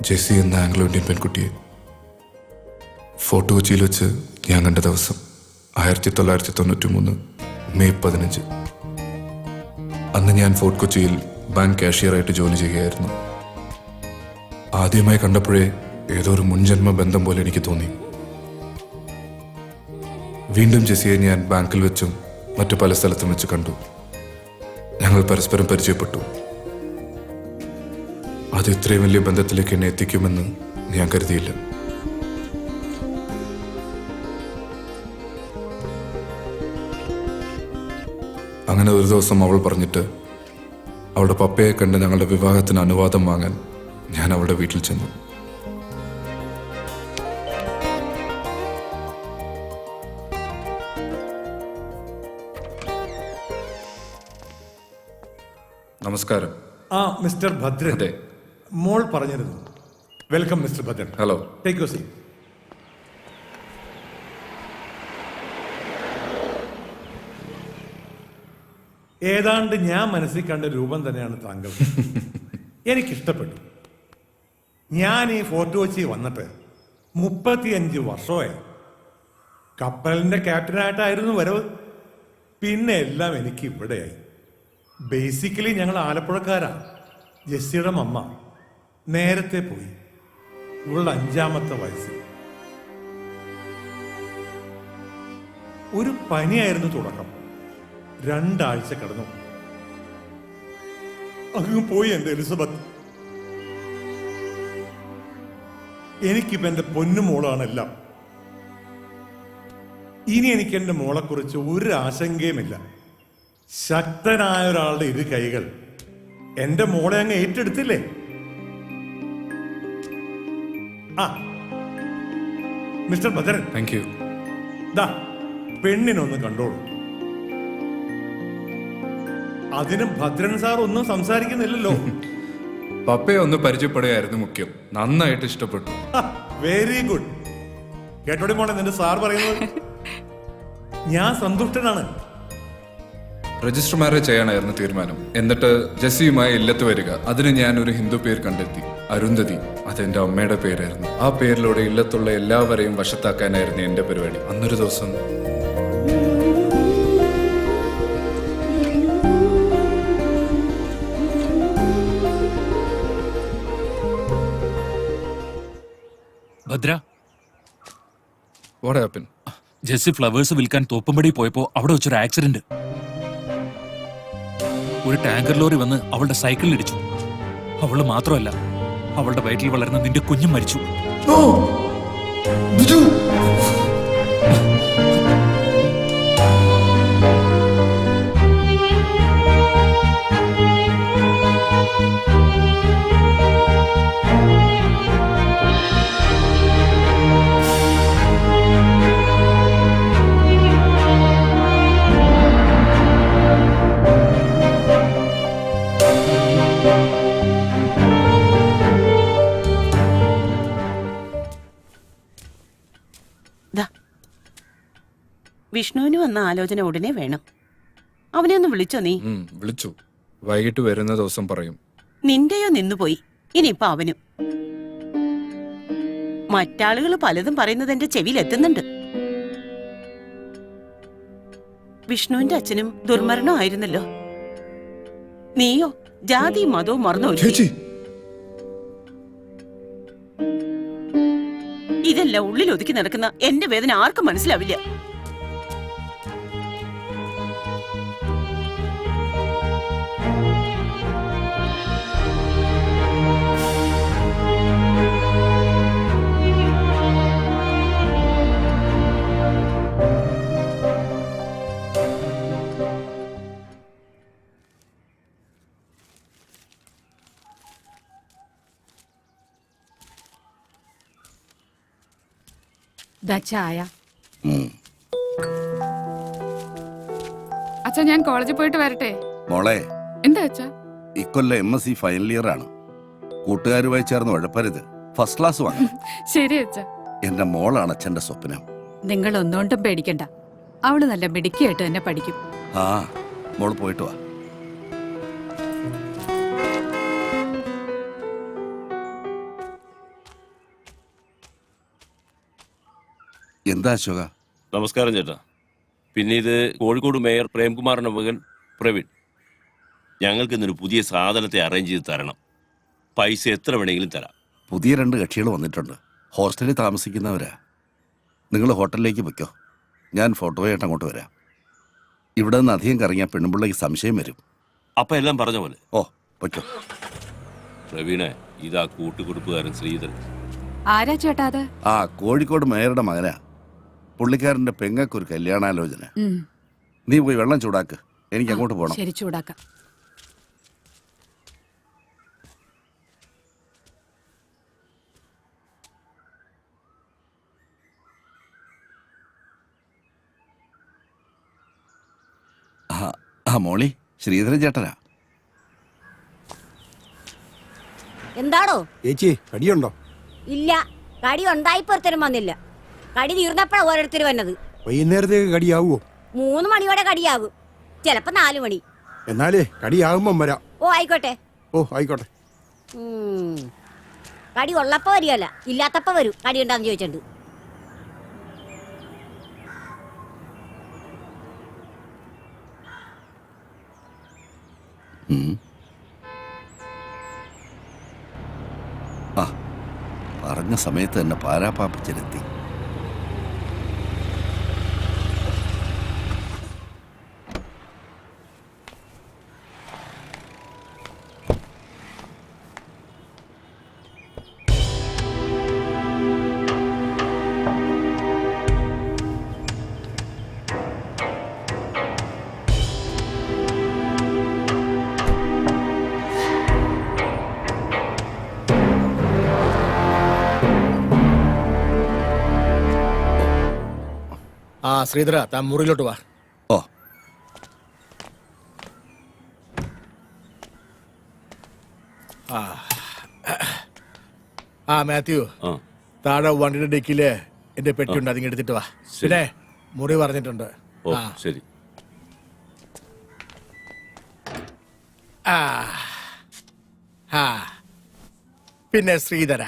Jessy എന്ന Anglo Indian പെൺകുട്ടിയെ. Fort കൊച്ചിയിൽ വെച്ച് ഞാൻ കണ്ട ദിവസം ആയിരത്തി തൊള്ളായിരത്തി തൊണ്ണൂറ്റി മൂന്ന് മെയ് പതിനഞ്ച്. അന്ന് ഞാൻ ഫോർട്ട് കൊച്ചിയിൽ ബാങ്ക് കാഷ്യറായിട്ട് ജോലി ചെയ്യുകയായിരുന്നു. ആദ്യമായി കണ്ടപ്പോഴേ ഏതോ ഒരു മുൻജന്മ ബന്ധം പോലെ എനിക്ക് തോന്നി. വീണ്ടും ജെസ്സിയെ ഞാൻ ബാങ്കിൽ വെച്ചും മറ്റു പല സ്ഥലത്തും വെച്ച് കണ്ടു. ഞങ്ങൾ പരസ്പരം പരിചയപ്പെട്ടു. അത് ഇത്രയും വലിയ ബന്ധത്തിലേക്ക് എന്നെ എത്തിക്കുമെന്ന് ഞാൻ കരുതിയില്ല. അങ്ങനെ ഒരു ദിവസം അവൾ പറഞ്ഞിട്ട് അവളുടെ പപ്പയെ കണ്ട് ഞങ്ങളുടെ വിവാഹത്തിന് അനുവാദം വാങ്ങാൻ ഞാൻ അവളുടെ വീട്ടിൽ ചെന്നു. നമസ്കാരം. ആ മിസ്റ്റർ ഭദ്രൻ. അതെ. മോൾ പറഞ്ഞിരുന്നു. Welcome mister Bhadran hello take you see ഏതാണ്ട് ഞാൻ മനസ്സിൽ കണ്ട രൂപം തന്നെയാണ് താങ്കൾ. എനിക്കിഷ്ടപ്പെട്ടു. ഞാൻ ഈ ഫോർട്ട് കൊച്ചി വന്നിട്ട് മുപ്പത്തിയഞ്ച് വർഷമായി. കപ്പലിന്റെ ക്യാപ്റ്റനായിട്ടായിരുന്നു വരവ്. പിന്നെ എല്ലാം എനിക്ക് ഇവിടെയായി ബേസിക്കലി ഞങ്ങൾ ആലപ്പുഴക്കാരാണ് ജെസ്സിയുടെ മമ്മ. നേരത്തെ പോയി. ഇവളുടെ അഞ്ചാമത്തെ വയസ്സിൽ. ഒരു പനിയായിരുന്നു തുടക്കം. രണ്ടാഴ്ച കടന്നു. അങ്ങ് പോയി എന്റെ എലിസബത്ത്. എനിക്കിപ്പോ എന്റെ പൊന്നുമോളാണ് എല്ലാം. ഇനി എനിക്ക് എന്റെ മോളെക്കുറിച്ച് ഒരു ആശങ്കയുമില്ല ശക്തനായ ഒരാളുടെ ഇരു കൈകൾ എന്റെ മോളെ അങ്ങ് ഏറ്റെടുത്തില്ലേ? ആ. മിസ്റ്റർ ഭദ്രൻ. താങ്ക് യു ദാ പെണ്ണിനൊന്ന് കണ്ടോളൂ. അതിന് ഭദ്രൻ സാർ ഒന്നും സംസാരിക്കുന്നില്ലല്ലോ. പപ്പയെ ഒന്ന് പരിചയപ്പെടുകയായിരുന്നു മുഖ്യം. നന്നായിട്ട് ഇഷ്ടപ്പെട്ടു. വെരി ഗുഡ് കേട്ടോടി മോളെ നിന്റെ സാർ പറയുന്നത്? ഞാൻ സന്തുഷ്ടനാണ്. രജിസ്റ്റർ മാരേജ് ചെയ്യാനായിരുന്നു തീരുമാനം. എന്നിട്ട് ജെസ്സിയുമായി ഇല്ലത്ത് വരിക. അതിന് ഞാൻ ഒരു ഹിന്ദു പേര് കണ്ടെത്തി. അരുന്ധതി. അതെന്റെ അമ്മയുടെ പേരായിരുന്നു. ആ പേരിലൂടെ ഇല്ലത്തുള്ള എല്ലാവരെയും വശത്താക്കാനായിരുന്നു എന്റെ പരിപാടി. അന്നൊരു ദിവസം Bhadra. What happen Jessy flowers വിൽക്കാൻ തോപ്പമ്പടി പോയപ്പോ അവിടെ വെച്ചൊരു ആക്സിഡന്റ്. ഒരു ടാങ്കർ ലോറി വന്ന് അവളുടെ സൈക്കിളിൽ ഇടിച്ചു. അവൾ മാത്രമല്ല അവളുടെ വയറ്റിൽ വളർന്ന നിന്റെ കുഞ്ഞും മരിച്ചു. വിഷ്ണുവിന് വന്ന ആലോചന ഉടനെ വേണം. അവനെ ഒന്ന് വിളിച്ചോ നീ? വിളിച്ചു. വൈകിട്ട് വരുന്ന ദിവസം പറയും. നിന്റെയോ നിന്നുപോയി. ഇനിയിപ്പൊ അവനും. മറ്റാളുകൾ പലതും പറയുന്നത് എന്റെ ചെവിയിൽ എത്തുന്നുണ്ട് വിഷ്ണുവിന്റെ അച്ഛനും ദുർമരണമായിരുന്നല്ലോ നീയോ ജാതി മതവും മറന്നു ഇതെല്ലാം ഉള്ളിൽ ഒതുക്കി നടക്കുന്ന എന്റെ വേദന ആർക്കും മനസ്സിലാവില്ല. ചായ. അച്ഛാ ഞാൻ കോളേജിൽ പോയിട്ട് വരട്ടെ? മോളെ എന്താ അച്ഛാ? ഇക്കൊല്ലം M S C final year ആണ്. കൂട്ടുകാരുമായി ചേർന്ന് ഉഴപ്പരുത് ഫസ്റ്റ് ക്ലാസ് വാങ്ങും ശരി അച്ഛാ. എന്റെ മോളാണ് അച്ഛന്റെ സ്വപ്നം. നിങ്ങൾ ഒന്നുകൊണ്ടും പേടിക്കണ്ട. അവൾ നല്ല മിടുക്കിയായിട്ട് തന്നെ പഠിക്കും. ആ മോൾ പോയിട്ട് വാ. എന്താ അശോക? നമസ്കാരം ചേട്ടാ. പിന്നെ ഇത് കോഴിക്കോട് മേയർ പ്രേംകുമാറിന്റെ മകൻ പ്രവീൺ. ഞങ്ങൾക്ക് ഇന്നൊരു പുതിയ സാധനത്തെ അറേഞ്ച് ചെയ്ത് തരണം. പൈസ എത്ര വേണമെങ്കിലും തരാം. പുതിയ രണ്ട് കക്ഷികൾ വന്നിട്ടുണ്ട്. ഹോസ്റ്റലിൽ താമസിക്കുന്നവരാ. നിങ്ങൾ ഹോട്ടലിലേക്ക് വെക്കോ ഞാൻ ഫോട്ടോയായിട്ട് അങ്ങോട്ട് വരാം. ഇവിടെ നിന്ന് അധികം കറങ്ങിയാൽ പെണ്ണുമ്പിള്ളേക്ക് സംശയം വരും. അപ്പൊ എല്ലാം പറഞ്ഞ പോലെ? ഓ വയ്ക്കോ പ്രവീണെ ഇതാ കൂട്ടുകുടുപ്പുകാരൻ ശ്രീധരൻ. ആരാ ചേട്ടാ അത്? ആ കോഴിക്കോട് മേയറുടെ മകനാ. പുള്ളിക്കാരന്റെ പെങ്ങക്കൊരു കല്യാണാലോചന. നീ പോയി വെള്ളം ചൂടാക്ക്. എനിക്ക് അങ്ങോട്ട് പോകണം ശരി ചൂടാക്കാം. ആ ആ മോളി ശ്രീധരൻ ചേട്ടനാ. എന്താണോ ചേച്ചി കടിയുണ്ടോ? ഇല്ല കടി ഉണ്ടായിപ്പൊരുത്തരും വന്നില്ല. കടി തീർന്നപ്പോഴാ ഓരോരുത്തർ വന്നത്. വൈകുന്നേരത്തേക്ക് കടിയാവുമോ മൂന്ന് മണിയോടെ കടിയാകും ചിലപ്പോ നാലു മണി. എന്നാലേ കടിയാകുമ്പം വരാം. ഓ ആയിക്കോട്ടെ. ഓ ആയിക്കോട്ടെ. ഉം. കടി ഉള്ളപ്പോ വരികയല്ല ഇല്ലാത്തപ്പോ വരും. കടി ഉണ്ടാന്ന് ചോദിച്ചിട്ടുണ്ട്. ആ പറഞ്ഞ സമയത്ത് തന്നെ പാരാപ്പാപ്പിച്ചെത്തി ശ്രീധര താൻ മുറിയിലോട്ട് വാ. ഓ. ആ. മാത്യു ആ. താഴെ വണ്ടിയുടെ ഡിക്കിൽ എന്റെ പെട്ടിയുണ്ട് അതിങ്ങ് എടുത്തിട്ട് വാ. പിന്നെ മുറി പറഞ്ഞിട്ടുണ്ട്. ഓ ആ. ശരി. ആ. ആ. പിന്നെ ശ്രീധര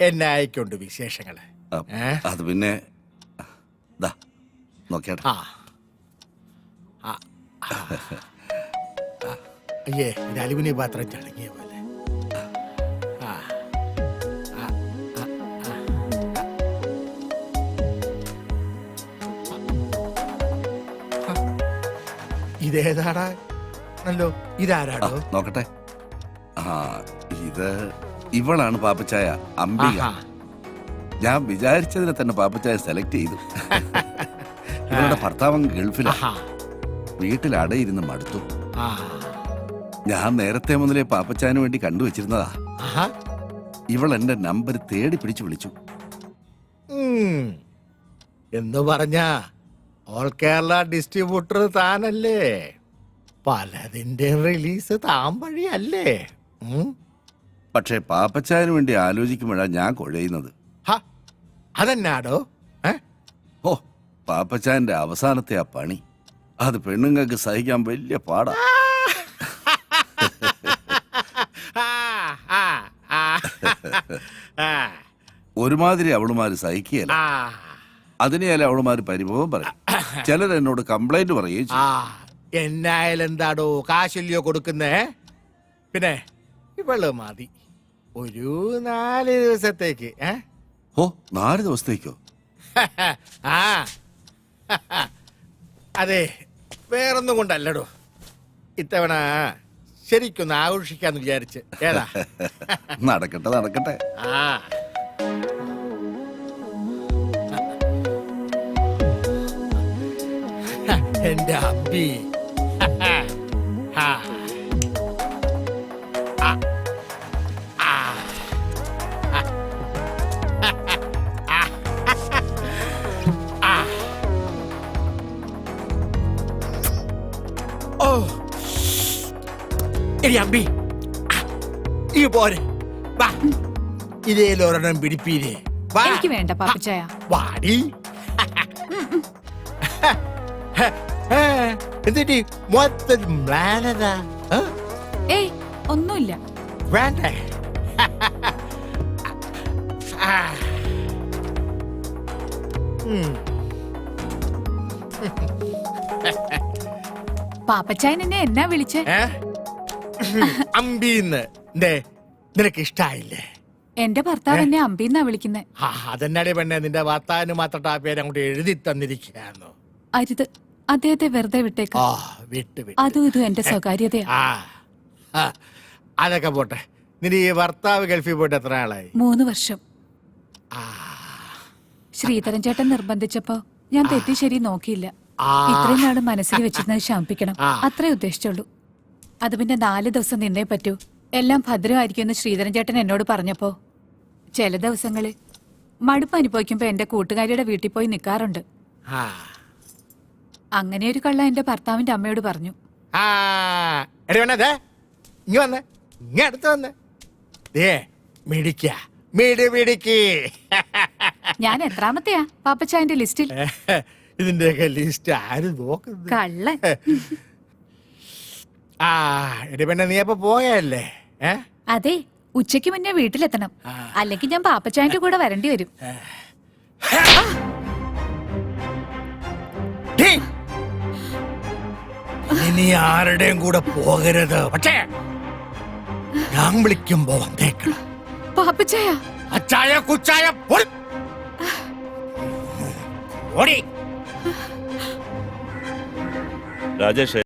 എന്നെ ആയിക്കൊണ്ട് വിശേഷങ്ങൾ. ആ, ഏ? അത് പിന്നെ ദാ നോക്കിയാട്ടെ ആ ആ. അയ്യേ ഇത് അലുമിനിയം പാത്രം ചടങ്ങിയ പോലെ ആ. ആ. ആ. ആ. ഇതേതാടാ അല്ലോ ഇതാരാടോ നോക്കട്ടെ ആ ഇത് ഇവളാണ് പാപ്പച്ചായ അംബിക ആഹാ. ഞാൻ വിചാരിച്ചതിനെ തന്നെ പാപ്പച്ചായ സെലക്ട് ചെയ്തു ഇവളുടെ ഭർത്താവ് ഗൾഫിലാ. വീട്ടിൽ അടയിരുന്ന് മടുത്തു. ഞാൻ നേരത്തെ മുതലേ പാപ്പച്ചാന് വേണ്ടി കണ്ടുവച്ചിരുന്നതാ. ഇവൾ എന്റെ നമ്പർ തേടി പിടിച്ചു വിളിച്ചു. എന്ന് പറഞ്ഞ ഓൾ കേരള ഡിസ്ട്രിബ്യൂട്ടർ താനല്ലേ പലതിന്റെ റിലീസ് താൻ വഴിയല്ലേ പക്ഷെ പാപ്പച്ചായന് വേണ്ടി ആലോചിക്കുമ്പോഴാ ഞാൻ കുഴയുന്നത് അതെന്നാടോ? ഓ പാപ്പച്ചായന്റെ അവസാനത്തെ ആ പണി. അത് പെണ്ണുങ്ങൾക്ക് സഹിക്കാൻ വലിയ പാടാ. ഒരുമാതിരി അവളുമാര് സഹിക്കുകയല്ല. അതിനെയല്ല അവളുമാര് പരിഭവം പറയും. ചിലർ എന്നോട് കംപ്ലൈന്റ് പറയുകയും എന്നായാലും എന്താടോ കാശല്യോ കൊടുക്കുന്നേ? പിന്നെ ഇവൾ മതി. ഒരു നാല് ദിവസത്തേക്ക് ഏ? ഓ നാല് ദിവസത്തേക്കോ? ആ. അതെ വേറൊന്നും കൊണ്ടല്ലടോ. ഇത്തവണ ശരിക്കൊന്ന് ആഘോഷിക്കാന്ന് വിചാരിച്ച്. ഏതാ? നടക്കട്ടെ നടക്കട്ടെ. ആ. എന്റെ അബ്ബി ആ. ഓ. എടി അമ്പി. ഈ പോരെ. വാ. ഇതേലൊരെണ്ണം പിടിപ്പീരേ. എനിക്ക് വേണ്ട പാപ്പച്ചായ. വാടി. എന്നിട്ട് മൊത്തം മ്ലാനത? ഏയ് ഒന്നുമില്ല. വേണ്ടേ? ആ. പാപ്പച്ചായൻ എന്നെ എന്നാ വിളിച്ചേ? ഏ? അമ്പീന്ന് എന്തേ നിനക്ക് ഇഷ്ടായില്ലേ? എന്റെ ഭർത്താവ് എന്നെ അമ്പീന്നാ വിളിക്കുന്നെ. ആ അതെന്നാടി പെണ്ണെ നിന്റെ വാർത്താവിന് മാത്രം ആ പേര് അങ്ങോട്ട് എഴുതി തന്നിരിക്കുകയായിരുന്നു അരുത്. അദ്ദേഹത്തെ വെറുതെ വിട്ടേക്ക. ആ വിട്ട് വിട്ട്. അതും ഇതും എന്റെ സ്വകാര്യതയാ. ആ ആ, അതൊക്കെ പോട്ടെ. നിന്റെ ഈ ഭർത്താവ് ഗൾഫിൽ പോയിട്ട് എത്ര ആളായി മൂന്ന് വർഷം. ആ. ശ്രീധരൻ ചേട്ടൻ നിർബന്ധിച്ചപ്പോ ഞാൻ തെറ്റി ശരി നോക്കിയില്ല. ഇത്രയും നാൾ മനസ്സിൽ വെച്ചിരുന്നത് ശമിപ്പിക്കണം. അത്രേ ഉദ്ദേശിച്ചുള്ളൂ. അത് പിന്നെ നാല് ദിവസം നിന്നേ പറ്റൂ. എല്ലാം ഭദ്രമായിരിക്കുമെന്ന് ശ്രീധരൻ ചേട്ടൻ എന്നോട് പറഞ്ഞപ്പോ. ചില ദിവസങ്ങളിൽ മടുപ്പ് അനുഭവിക്കുമ്പോ എന്റെ കൂട്ടുകാരിയുടെ വീട്ടിൽ പോയി നിൽക്കാറുണ്ട് അങ്ങനെ ഒരു കള്ള എന്റെ ഭർത്താവിന്റെ അമ്മയോട് പറഞ്ഞു. ഞാൻ എത്രാമത്തെയാ? പാപ്പച്ചായന്റെ ലിസ്റ്റിൽ. ഇതിന്റെയൊക്കെ ലിസ്റ്റ് ആര് നോക്കുന്നത്? കള്ളൻ. ആ എടി പെണ്ണെ നീ അപ്പൊ പോയല്ലേ ഏ? അതെ ഉച്ചയ്ക്ക് മുന്നേ വീട്ടിലെത്തണം. അല്ലെങ്കിൽ ഞാൻ പാപ്പച്ചായന്റെ കൂടെ വരേണ്ടി വരും. ഇനി ആരുടെയും കൂടെ പോകരുത്. പക്ഷേ ഞാൻ വിളിക്കുമ്പോ വന്നേക്കണം. പാപ്പച്ചായ. അച്ചായ കുച്ചായ. ഓടി. 来这谁？